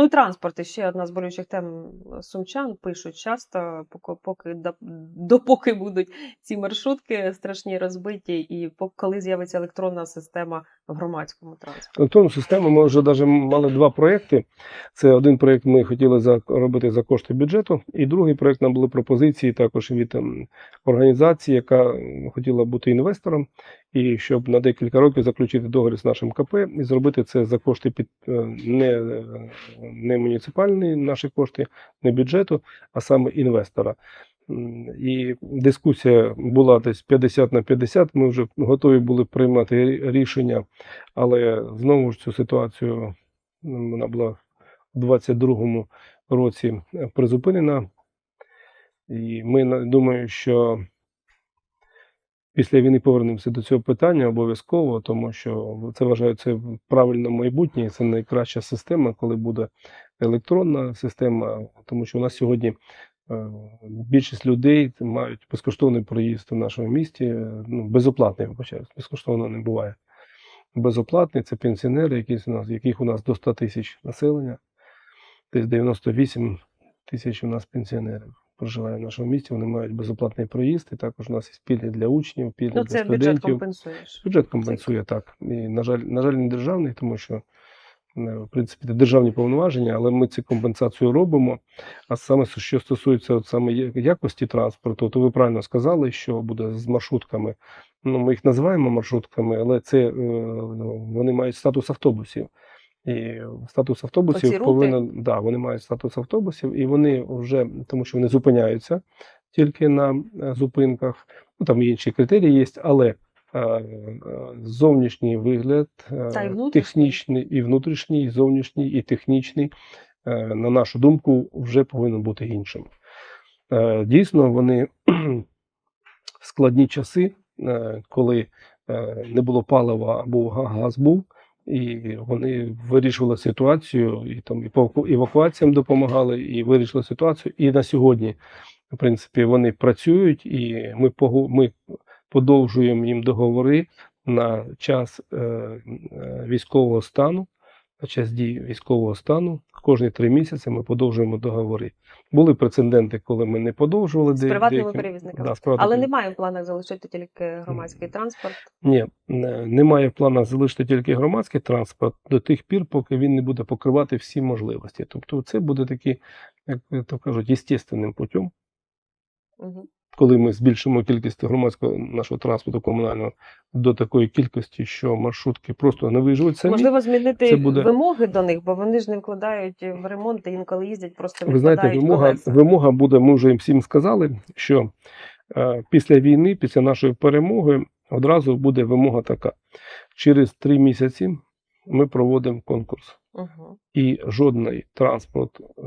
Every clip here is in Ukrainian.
Ну і транспорт ще одна з болючих тем сумчан пишуть часто, поки, поки до- допоки будуть ці маршрутки страшні розбиті, і коли з'явиться електронна система в громадському транспорті. Електронну систему ми вже навіть мали два проекти. Це один проект ми хотіли робити за кошти бюджету, і другий проект нам були пропозиції також від ем, організації, яка хотіла бути інвестором, і щоб на декілька років заключити договір з нашим КП і зробити це за кошти під е, не, е, не муніципальні наші кошти, не бюджету, а саме інвестора. І дискусія була десь 50 на 50. Ми вже готові були приймати рішення, але знову ж цю ситуацію вона була у 22-му році е, призупинена. І ми думаю, що після війни повернемося до цього питання обов'язково, тому що це вважаю це правильне майбутнє, це найкраща система, коли буде електронна система, тому що у нас сьогодні е, більшість людей мають безкоштовний проїзд в нашому місті, е, ну, безоплатний, вибачаюсь, безкоштовно не буває. Безоплатний це пенсіонери, які у нас, яких у нас до 100 тисяч населення, десь 98 тисяч у нас пенсіонерів проживає в нашому місті. Вони мають безоплатний проїзд, і також у нас є пільги для учнів, пільги Ну, для це бюджет студентів. компенсує. ж. Бюджет компенсує так. І, на жаль, на жаль, не державний, тому що е, в принципі це державні повноваження, але ми цю компенсацію робимо. А саме що стосується от саме якості транспорту, то ви правильно сказали, що буде з маршрутками. Ну, ми їх називаємо маршрутками, але це е, вони мають статус автобусів. І статус Оці автобусів рути? да, вони мають статус автобусів, і вони вже тому, що вони зупиняються тільки на е, зупинках. Ну там інші критерії є, але е, е, зовнішній вигляд, е, Та технічний і внутрішній, і зовнішній, і технічний, е, на нашу думку, вже повинен бути іншим. Е, Дійсно, вони складні часи, е, коли е, не було палива або газ був, і вони вирішували ситуацію, і там і по евакуаціям допомагали, і вирішили ситуацію. І на сьогодні, в принципі, вони працюють, і ми ми подовжуємо їм договори на час е, е, військового стану, на час дії військового стану. Кожні три місяці ми подовжуємо договори. Були прецеденти, коли ми не подовжували З де- приватними деяким- перевізниками. Да, з приватними Але немає в планах залишити тільки громадський транспорт. Ні, немає в планах залишити тільки громадський транспорт до тих пір, поки він не буде покривати всі можливості. Тобто, це буде такий, як то кажуть, естественним путем, Угу. Коли ми збільшимо кількість громадського нашого транспорту комунального до такої кількості, що маршрутки просто не виїжджають самі. Можливо, змінити це буде- вимоги до них, бо вони ж не вкладають в ремонт, і інколи їздять, просто Ви знаєте, вимога, колеса. вимога буде, ми вже їм всім сказали, що е, після війни, після нашої перемоги, одразу буде вимога така: через три місяці ми проводимо конкурс. Угу. І жодний транспорт, е,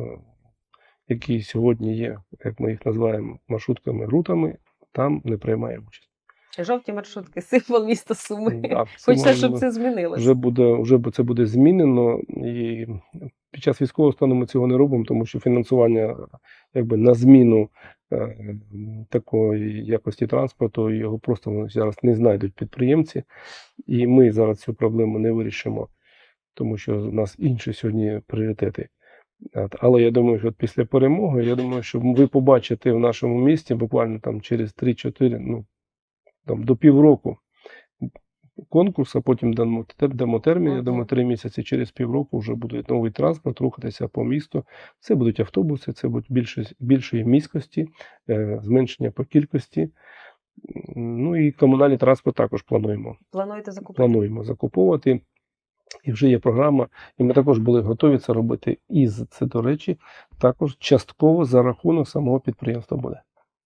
який сьогодні є, як ми їх називаємо маршрутками, рутами, там не приймає участь. Жовті маршрутки, символ міста Суми. Да, Хочеться, щоб це змінилося. вже буде, вже це буде змінено, і під час військового стану ми цього не робимо, тому що фінансування якби на зміну е, такої якості транспорту його просто зараз не знайдуть підприємці, і ми зараз цю проблему не вирішимо, тому що у нас інші сьогодні пріоритети. От, Але я думаю, що після перемоги, я думаю, що ви побачите в нашому місті буквально там через 3-4, ну там до півроку конкурс, а потім дамо, дамо термін, я думаю, три місяці через півроку вже буде новий транспорт рухатися по місту. Це будуть автобуси, це будуть більше, більшої міськості, е, зменшення по кількості. Ну і комунальний транспорт також плануємо. Плануєте закупити? Плануємо закуповувати. І вже є програма, і ми також були готові це робити. І це, до речі, також частково за рахунок самого підприємства буде.